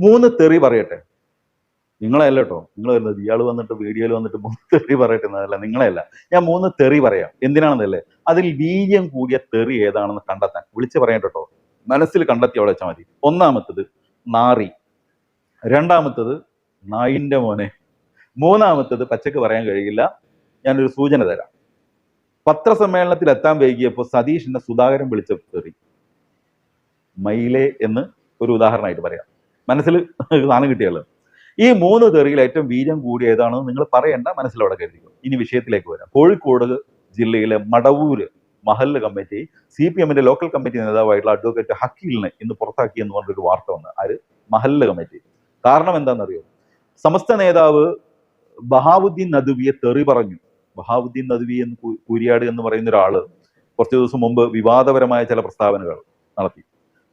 മൂന്ന് തെറി പറയട്ടെ. നിങ്ങളെയല്ല കേട്ടോ വരുന്നത് ഇയാൾ വന്നിട്ട് വീഡിയോയിൽ വന്നിട്ട് മൂന്ന് തെറി പറയട്ടെ എന്നതല്ല. നിങ്ങളെയല്ല. ഞാൻ മൂന്ന് തെറി പറയാം. എന്തിനാണെന്നല്ലേ? അതിൽ വീര്യം കൂടിയ തെറി ഏതാണെന്ന് കണ്ടെത്താൻ. വിളിച്ച് പറയാം കേട്ടോ മനസ്സിൽ കണ്ടെത്തി അവിടെ വെച്ചാൽ മതി. ഒന്നാമത്തത് നാറി. രണ്ടാമത്തത് നായിന്റെ മോനെ. മൂന്നാമത്തത് പച്ചക്ക് പറയാൻ കഴിയില്ല. ഞാനൊരു സൂചന തരാം. പത്രസമ്മേളനത്തിൽ എത്താൻ വൈകിയപ്പോൾ സതീഷിനെ സുധാകരൻ വിളിച്ച തെറി. മയിലെ എന്ന് ഒരു ഉദാഹരണമായിട്ട് പറയാം. മനസ്സിൽ സാധനം കിട്ടിയല്ലോ ഈ മൂന്ന് തെറിയിൽ ഏറ്റവും വീര്യം കൂടിയ ഏതാണെന്ന് നിങ്ങൾ പറയേണ്ട മനസ്സിലവിടെ കരുതിക്കും. ഇനി വിഷയത്തിലേക്ക് വരാം. കോഴിക്കോട് ജില്ലയിലെ മടവൂര് മഹല്ല് കമ്മിറ്റി സി പി എമ്മിന്റെ ലോക്കൽ കമ്മിറ്റി നേതാവായിട്ടുള്ള അഡ്വക്കേറ്റ് ഹക്കീലിനെ ഇന്ന് പുറത്താക്കി എന്ന് പറഞ്ഞൊരു വാർത്ത വന്ന്. ആര്? മഹല്ല് കമ്മിറ്റി. കാരണം എന്താണെന്നറിയോ? സമസ്ത നേതാവ് ബഹാവുദ്ദീൻ നദുവിയെ തെറി പറഞ്ഞു. ബഹാവുദ്ദീൻ നദുവി എന്ന് കൂരിയാട് എന്ന് പറയുന്ന ഒരാൾ കുറച്ച് ദിവസം മുമ്പ് വിവാദപരമായ ചില പ്രസ്താവനകൾ നടത്തി.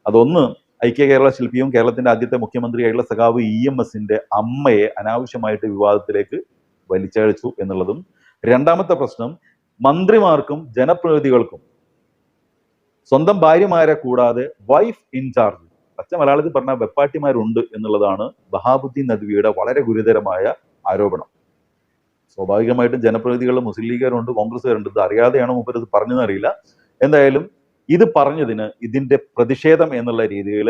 അതൊന്ന് ഐക്യ കേരള ശില്പിയും കേരളത്തിന്റെ ആദ്യത്തെ മുഖ്യമന്ത്രിയായിട്ടുള്ള സഖാവ് ഇ എം എസിന്റെ അമ്മയെ അനാവശ്യമായിട്ട് വിവാദത്തിലേക്ക് വലിച്ചഴച്ചു എന്നുള്ളതും രണ്ടാമത്തെ പ്രശ്നം മന്ത്രിമാർക്കും ജനപ്രതിനിധികൾക്കും സ്വന്തം ഭാര്യമാരെ കൂടാതെ വൈഫ് ഇൻചാർജ് പച്ച മലയാളത്തിൽ പറഞ്ഞ വെപ്പാട്ടിമാരുണ്ട് എന്നുള്ളതാണ് ബഹാബുദ്ദീൻ നദ്വിയുടെ വളരെ ഗുരുതരമായ ആരോപണം. സ്വാഭാവികമായിട്ടും ജനപ്രതിനിധികൾ മുസ്ലിം ലീഗുകാരുണ്ട് കോൺഗ്രസ്സുകാരുണ്ട് ഇത് അറിയാതെയാണോ മൂപ്പർ ഇത് പറഞ്ഞതെന്നറിയില്ല. എന്തായാലും ഇത് പറഞ്ഞതിന് ഇതിന്റെ പ്രതിഷേധം എന്നുള്ള രീതിയിൽ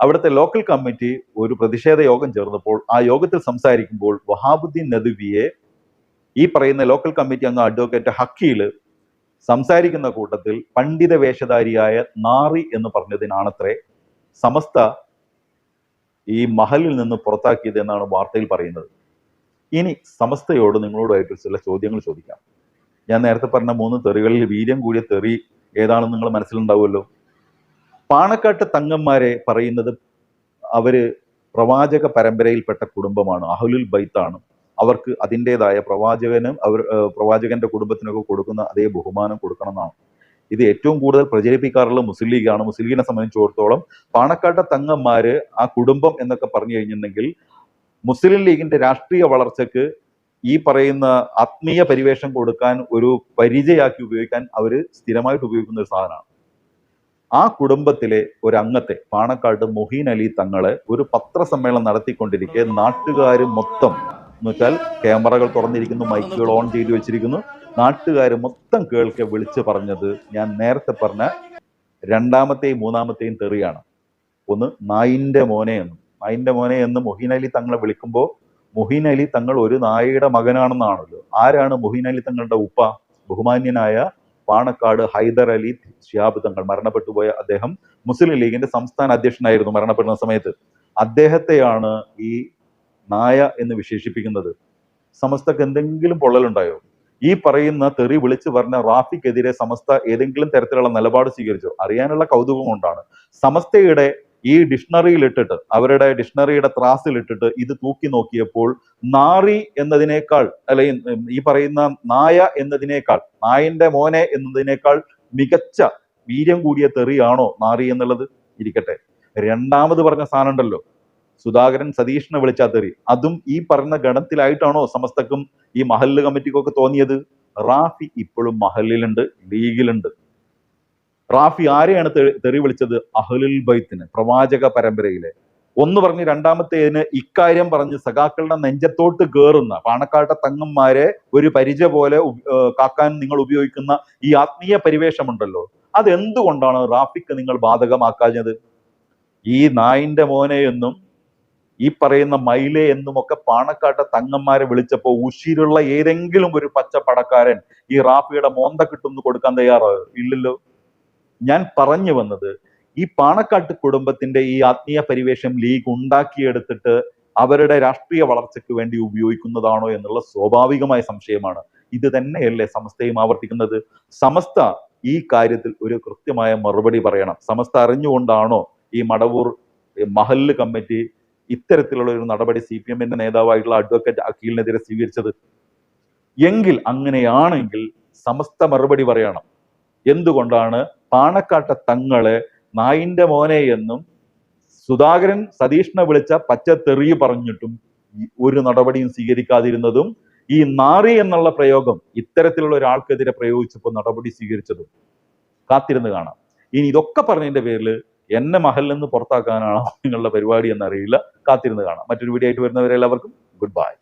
അവിടുത്തെ ലോക്കൽ കമ്മിറ്റി ഒരു പ്രതിഷേധ യോഗം ചേർന്നപ്പോൾ ആ യോഗത്തിൽ സംസാരിക്കുമ്പോൾ വഹാബുദ്ദീൻ നദുവിയെ ഈ പറയുന്ന ലോക്കൽ കമ്മിറ്റി അംഗം അഡ്വക്കേറ്റ് ഹക്കിയിൽ സംസാരിക്കുന്ന കൂട്ടത്തിൽ പണ്ഡിത വേഷധാരിയായ നാറി എന്ന് പറഞ്ഞതിനാണത്രേ സമസ്ത ഈ മഹലിൽ നിന്ന് പുറത്താക്കിയത് എന്നാണ് വാർത്തയിൽ പറയുന്നത്. ഇനി സമസ്തയോട് നിങ്ങളോടായിട്ട് ചില ചോദ്യങ്ങൾ ചോദിക്കാം. ഞാൻ നേരത്തെ പറഞ്ഞ മൂന്ന് തെറികളിൽ വീര്യം കൂടിയ തെറി ഏതാണെന്ന് നിങ്ങൾ മനസ്സിലുണ്ടാവുമല്ലോ. പാണക്കാട്ട് തങ്ങന്മാരെ പറയുന്നത് അവർ പ്രവാചക പരമ്പരയിൽപ്പെട്ട കുടുംബമാണ്. അഹുലുൽ ബൈത്താണ്. അവർക്ക് അതിന്റെതായ പ്രവാചകനും അവർ പ്രവാചകന്റെ കുടുംബത്തിനൊക്കെ കൊടുക്കുന്ന അതേ ബഹുമാനം കൊടുക്കണമെന്നാണ്. ഇത് ഏറ്റവും കൂടുതൽ പ്രചരിപ്പിക്കാറുള്ള മുസ്ലിം ലീഗാണ്. മുസ്ലിം ലീഗിനെ സംബന്ധിച്ചിടത്തോളം പാണക്കാട്ടെ തങ്ങന്മാര് ആ കുടുംബം എന്നൊക്കെ പറഞ്ഞു കഴിഞ്ഞിട്ടുണ്ടെങ്കിൽ മുസ്ലിം ലീഗിന്റെ രാഷ്ട്രീയ വളർച്ചയ്ക്ക് ഈ പറയുന്ന ആത്മീയ പരിവേഷം കൊടുക്കാൻ ഒരു പരിചയാക്കി ഉപയോഗിക്കാൻ അവർ സ്ഥിരമായിട്ട് ഉപയോഗിക്കുന്ന ഒരു സാധനമാണ്. ആ കുടുംബത്തിലെ ഒരു അംഗത്തെ പാണക്കാട് മൊഹീൻ അലി തങ്ങളെ ഒരു പത്രസമ്മേളനം നടത്തിക്കൊണ്ടിരിക്കെ നാട്ടുകാർ മൊത്തം എന്ന് വെച്ചാൽ ക്യാമറകൾ തുറന്നിരിക്കുന്നു മൈക്കുകൾ ഓൺ ചെയ്തു വെച്ചിരിക്കുന്നു. നാട്ടുകാർ മൊത്തം കേൾക്കെ വിളിച്ചു പറഞ്ഞത് ഞാൻ നേരത്തെ പറഞ്ഞ രണ്ടാമത്തെയും മൂന്നാമത്തെയും തെറിയാണ്. ഒന്ന് നായിന്റെ മോനെ എന്ന്. നായിന്റെ മോനെ എന്ന് മൊഹീൻ അലി തങ്ങളെ വിളിക്കുമ്പോൾ മൊഹീൻ അലി തങ്ങൾ ഒരു നായയുടെ മകനാണെന്നാണല്ലോ. ആരാണ് മൊഹീൻ അലി തങ്ങളുടെ ഉപ്പ? ബഹുമാന്യനായ പാണക്കാട് ഹൈദർ അലി ഷിയാബ് തങ്ങൾ. മരണപ്പെട്ടുപോയ അദ്ദേഹം മുസ്ലിം ലീഗിന്റെ സംസ്ഥാന അധ്യക്ഷനായിരുന്നു മരണപ്പെടുന്ന സമയത്ത്. അദ്ദേഹത്തെയാണ് ഈ നായ എന്ന് വിശേഷിപ്പിക്കുന്നത്. സമസ്തക്ക് എന്തെങ്കിലും പൊള്ളലുണ്ടായോ? ഈ പറയുന്ന തെറി വിളിച്ചു പറഞ്ഞ റാഫിക്കെതിരെ സമസ്ത ഏതെങ്കിലും തരത്തിലുള്ള നിലപാട് സ്വീകരിച്ചോ? അറിയാനുള്ള കൗതുകം കൊണ്ടാണ്. സമസ്തയുടെ ഈ ഡിക്ഷണറിയിൽ ഇട്ടിട്ട് അവരുടെ ഡിക്ഷണറിയുടെ ത്രാസിൽ ഇട്ടിട്ട് ഇത് തൂക്കി നോക്കിയപ്പോൾ നാറി എന്നതിനേക്കാൾ അല്ലെങ്കിൽ ഈ പറയുന്ന നായ എന്നതിനേക്കാൾ നായന്റെ മോനെ എന്നതിനേക്കാൾ മികച്ച വീര്യം കൂടിയ തെറിയാണോ നാറി എന്നുള്ളത്? ഇരിക്കട്ടെ. രണ്ടാമത് പറഞ്ഞ സാധനം ഉണ്ടല്ലോ സുധാകരൻ സതീഷിനെ വിളിച്ചാൽ തെറി. അതും ഈ പറഞ്ഞ ഗണത്തിലായിട്ടാണോ സമസ്തക്കും ഈ മഹല്ല് കമ്മിറ്റിക്കൊക്കെ തോന്നിയത്? റാഫി ഇപ്പോഴും മഹലിലുണ്ട് ലീഗിലുണ്ട്. റാഫി ആരെയാണ് തെറി വിളിച്ചത്? അഹ്ലുൽ ബൈത്തിന് പ്രവാചക പരമ്പരയിലെ. ഒന്ന് പറഞ്ഞ് രണ്ടാമത്തേതിന് ഇക്കാര്യം പറഞ്ഞ് സഖാക്കളുടെ നെഞ്ചത്തോട്ട് കേറുന്ന പാണക്കാട്ടെ തങ്ങന്മാരെ ഒരു പരിച പോലെ കാക്കാൻ നിങ്ങൾ ഉപയോഗിക്കുന്ന ഈ ആത്മീയ പരിവേഷമുണ്ടല്ലോ. അതെന്തുകൊണ്ടാണ് റാഫിക്ക് നിങ്ങൾ ബാധകമാക്കാഞ്ഞത്? ഈ നായിന്റെ മോനെ എന്നും ഈ പറയുന്ന മൈലെ എന്നും ഒക്കെ പാണക്കാട്ടെ തങ്ങന്മാരെ വിളിച്ചപ്പോ ഉഷിരുള്ള ഏതെങ്കിലും ഒരു പച്ച പടക്കാരൻ ഈ റാഫിയുടെ മോന്ത കിട്ടുന്നു കൊടുക്കാൻ തയ്യാറായോ? ഇല്ലല്ലോ. ഞാൻ പറഞ്ഞു വന്നത് ഈ പാണക്കാട്ട് കുടുംബത്തിന്റെ ഈ ആത്മീയ പരിവേഷം ലീഗ് ഉണ്ടാക്കിയെടുത്തിട്ട് അവരുടെ രാഷ്ട്രീയ വളർച്ചയ്ക്ക് വേണ്ടി ഉപയോഗിക്കുന്നതാണോ എന്നുള്ള സ്വാഭാവികമായ സംശയമാണ്. ഇത് തന്നെയല്ലേ സമസ്തയും ആവർത്തിക്കുന്നത്? സമസ്ത ഈ കാര്യത്തിൽ ഒരു കൃത്യമായ മറുപടി പറയണം. സമസ്ത അറിഞ്ഞുകൊണ്ടാണോ ഈ മടവൂർ മഹല്ല് കമ്മിറ്റി ഇത്തരത്തിലുള്ള ഒരു നടപടി സി പി എമ്മിന്റെ നേതാവായിട്ടുള്ള അഡ്വക്കേറ്റ് അഖിലിനെതിരെ സ്വീകരിച്ചത്? എങ്കിൽ അങ്ങനെയാണെങ്കിൽ സമസ്ത മറുപടി പറയണം. എന്തുകൊണ്ടാണ് പാണക്കാട്ടെ തങ്ങൾ നായിന്റെ മോനെ എന്നും സുധാകരൻ സതീഷിനെ വിളിച്ച പച്ച തെറി പറഞ്ഞിട്ടും ഒരു നടപടിയും സ്വീകരിക്കാതിരുന്നതും ഈ നാറി എന്നുള്ള പ്രയോഗം ഇത്തരത്തിലുള്ള ഒരാൾക്കെതിരെ പ്രയോഗിച്ചപ്പോൾ നടപടി സ്വീകരിച്ചതും കാത്തിരുന്ന് കാണാം. ഇനി ഇതൊക്കെ പറഞ്ഞതിന്റെ പേരിൽ എന്നെ മഹലിൽ നിന്ന് പുറത്താക്കാനാണോ നിങ്ങളുടെ പരിപാടി എന്നറിയില്ല. കാത്തിരുന്ന് കാണാം. മറ്റൊരു വീഡിയോ ആയിട്ട് വരുന്നവരെല്ലാവർക്കും ഗുഡ് ബൈ.